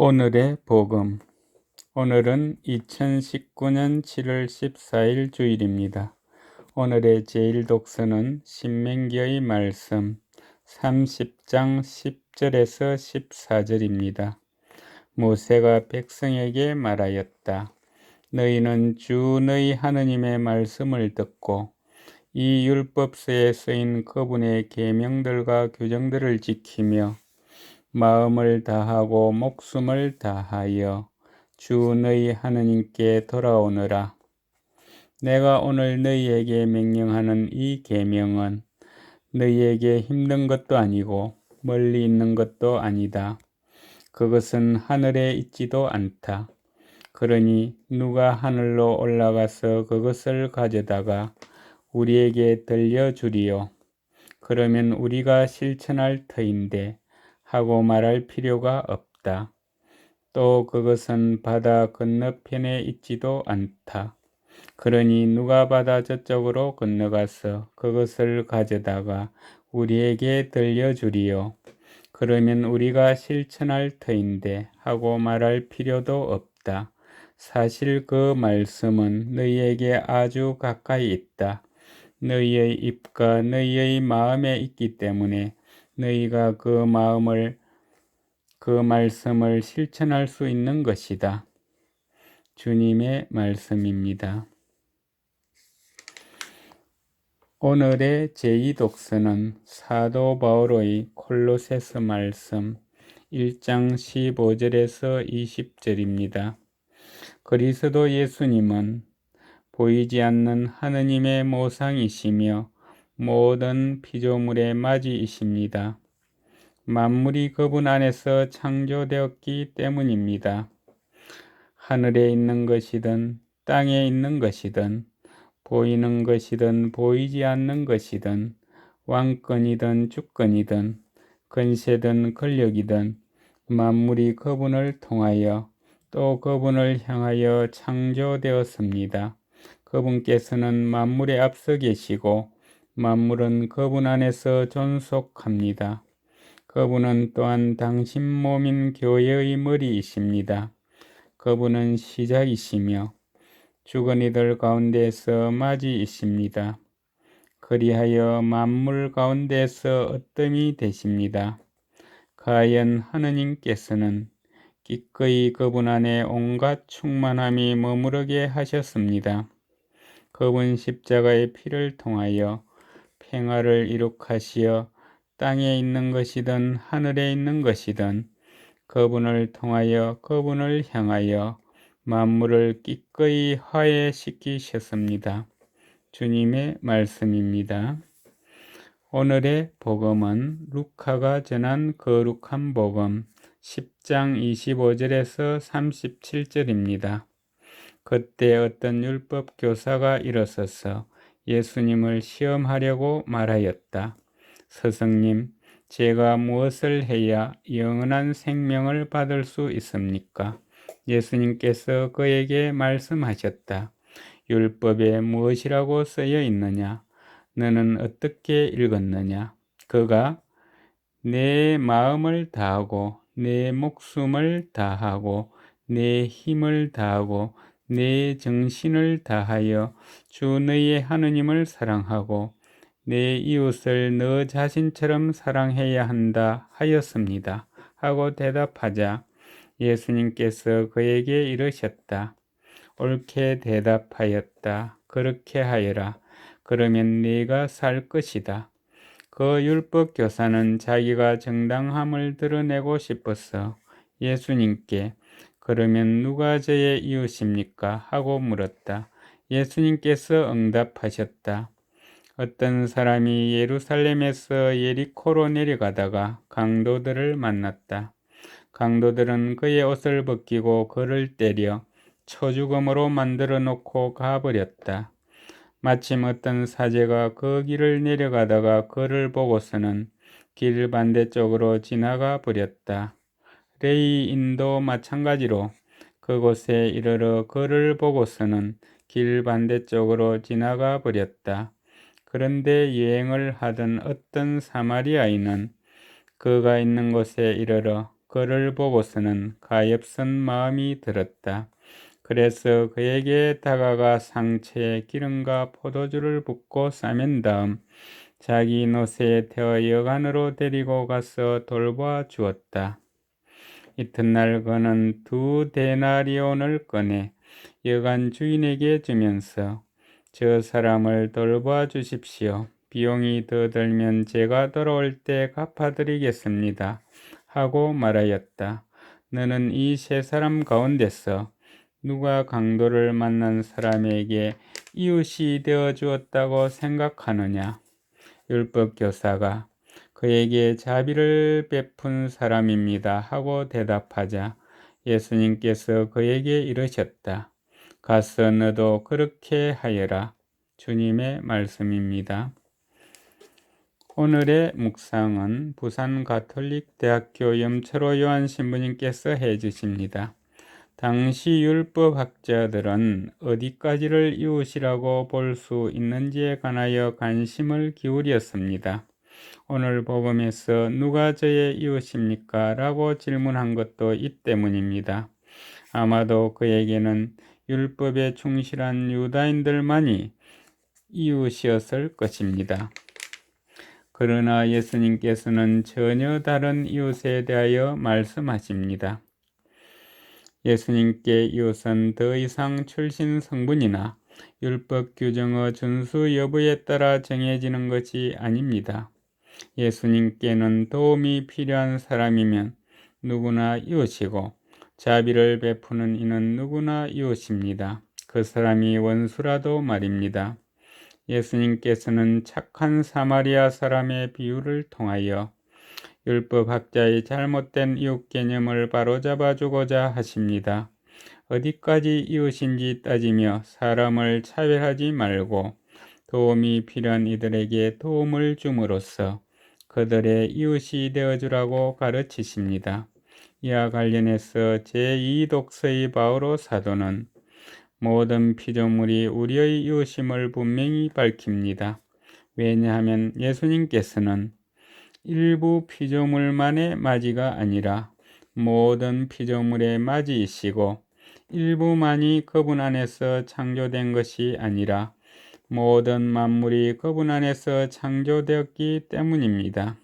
오늘의 복음. 오늘은 2019년 7월 14일 주일입니다. 오늘의 제일 독서는 신명기의 말씀 30장 10절에서 14절입니다. 모세가 백성에게 말하였다. 너희는 주 너희 하느님의 말씀을 듣고 이 율법서에 쓰인 그분의 계명들과 규정들을 지키며 마음을 다하고 목숨을 다하여 주 너희 하느님께 돌아오너라. 내가 오늘 너희에게 명령하는 이 계명은 너희에게 힘든 것도 아니고 멀리 있는 것도 아니다. 그것은 하늘에 있지도 않다. 그러니 누가 하늘로 올라가서 그것을 가져다가 우리에게 들려주리요. 그러면 우리가 실천할 터인데 하고 말할 필요가 없다. 또 그것은 바다 건너편에 있지도 않다. 그러니 누가 바다 저쪽으로 건너가서 그것을 가져다가 우리에게 들려주리요. 그러면 우리가 실천할 터인데 하고 말할 필요도 없다. 사실 그 말씀은 너희에게 아주 가까이 있다. 너희의 입과 너희의 마음에 있기 때문에 너희가 그 마음을 그 말씀을 실천할 수 있는 것이다. 주님의 말씀입니다. 오늘의 제2독서는 사도 바울의 콜로세스 말씀 1장 15절에서 20절입니다. 그리스도 예수님은 보이지 않는 하느님의 모상이시며 모든 피조물의 맞이이십니다. 만물이 그분 안에서 창조되었기 때문입니다. 하늘에 있는 것이든 땅에 있는 것이든 보이는 것이든 보이지 않는 것이든 왕권이든 주권이든 근세든 권력이든 만물이 그분을 통하여 또 그분을 향하여 창조되었습니다. 그분께서는 만물에 앞서 계시고 만물은 그분 안에서 존속합니다. 그분은 또한 당신 몸인 교회의 머리이십니다. 그분은 시작이시며 죽은 이들 가운데서 맞이이십니다. 그리하여 만물 가운데서 어뜸이 되십니다. 가연 하느님께서는 기꺼이 그분 안에 온갖 충만함이 머무르게 하셨습니다. 그분 십자가의 피를 통하여 평화를 이룩하시어 땅에 있는 것이든 하늘에 있는 것이든 그분을 통하여 그분을 향하여 만물을 기꺼이 화해시키셨습니다. 주님의 말씀입니다. 오늘의 복음은 루카가 전한 거룩한 복음 10장 25절에서 37절입니다. 그때 어떤 율법 교사가 일어서서 예수님을 시험하려고 말하였다. 스승님, 제가 무엇을 해야 영원한 생명을 받을 수 있습니까? 예수님께서 그에게 말씀하셨다. 율법에 무엇이라고 쓰여 있느냐? 너는 어떻게 읽었느냐? 그가 내 마음을 다하고 내 목숨을 다하고 내 힘을 다하고 내 정신을 다하여 주 너의 하느님을 사랑하고 내 이웃을 너 자신처럼 사랑해야 한다 하였습니다. 하고 대답하자 예수님께서 그에게 이르셨다. 옳게 대답하였다. 그렇게 하여라. 그러면 네가 살 것이다. 그 율법 교사는 자기가 정당함을 드러내고 싶어서 예수님께 그러면 누가 저의 이웃입니까? 하고 물었다. 예수님께서 응답하셨다. 어떤 사람이 예루살렘에서 예리코로 내려가다가 강도들을 만났다. 강도들은 그의 옷을 벗기고 그를 때려 처죽음으로 만들어 놓고 가버렸다. 마침 어떤 사제가 그 길을 내려가다가 그를 보고서는 길 반대쪽으로 지나가 버렸다. 레이인도 마찬가지로 그곳에 이르러 그를 보고서는 길 반대쪽으로 지나가 버렸다. 그런데 여행을 하던 어떤 사마리아인은 그가 있는 곳에 이르러 그를 보고서는 가엾은 마음이 들었다. 그래서 그에게 다가가 상처에 기름과 포도주를 붓고 싸맨 다음 자기 노새에 태워 여관으로 데리고 가서 돌봐 주었다. 이튿날 그는 두 데나리온을 꺼내 여관 주인에게 주면서 저 사람을 돌봐 주십시오. 비용이 더 들면 제가 돌아올 때 갚아드리겠습니다. 하고 말하였다. 너는 이 세 사람 가운데서 누가 강도를 만난 사람에게 이웃이 되어 주었다고 생각하느냐? 율법 교사가 그에게 자비를 베푼 사람입니다. 하고 대답하자 예수님께서 그에게 이르셨다. 가서 너도 그렇게 하여라. 주님의 말씀입니다. 오늘의 묵상은 부산 가톨릭 대학교 염철호 요한 신부님께서 해주십니다. 당시 율법학자들은 어디까지를 이웃이라고 볼 수 있는지에 관하여 관심을 기울였습니다. 오늘 복음에서 누가 저의 이웃입니까? 라고 질문한 것도 이 때문입니다. 아마도 그에게는 율법에 충실한 유다인들만이 이웃이었을 것입니다. 그러나 예수님께서는 전혀 다른 이웃에 대하여 말씀하십니다. 예수님께 이웃은 더 이상 출신 성분이나 율법 규정의 준수 여부에 따라 정해지는 것이 아닙니다. 예수님께는 도움이 필요한 사람이면 누구나 이웃이고 자비를 베푸는 이는 누구나 이웃입니다. 그 사람이 원수라도 말입니다. 예수님께서는 착한 사마리아 사람의 비유를 통하여 율법학자의 잘못된 이웃 개념을 바로잡아 주고자 하십니다. 어디까지 이웃인지 따지며 사람을 차별하지 말고 도움이 필요한 이들에게 도움을 줌으로써 그들의 이웃이 되어주라고 가르치십니다. 이와 관련해서 제2독서의 바오로 사도는 모든 피조물이 우리의 이웃임을 분명히 밝힙니다. 왜냐하면 예수님께서는 일부 피조물만의 맞이가 아니라 모든 피조물의 맞이이시고 일부만이 그분 안에서 창조된 것이 아니라 모든 만물이 그분 안에서 창조되었기 때문입니다.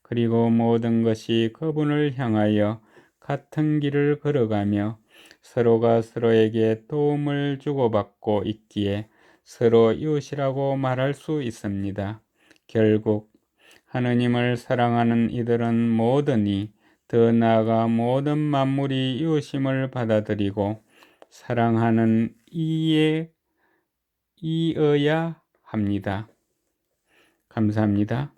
그리고 모든 것이 그분을 향하여 같은 길을 걸어가며 서로가 서로에게 도움을 주고받고 있기에 서로 이웃이라고 말할 수 있습니다. 결국 하느님을 사랑하는 이들은 모든이 더 나아가 모든 만물이 이웃임을 받아들이고 사랑하는 이에 이어야 합니다. 감사합니다.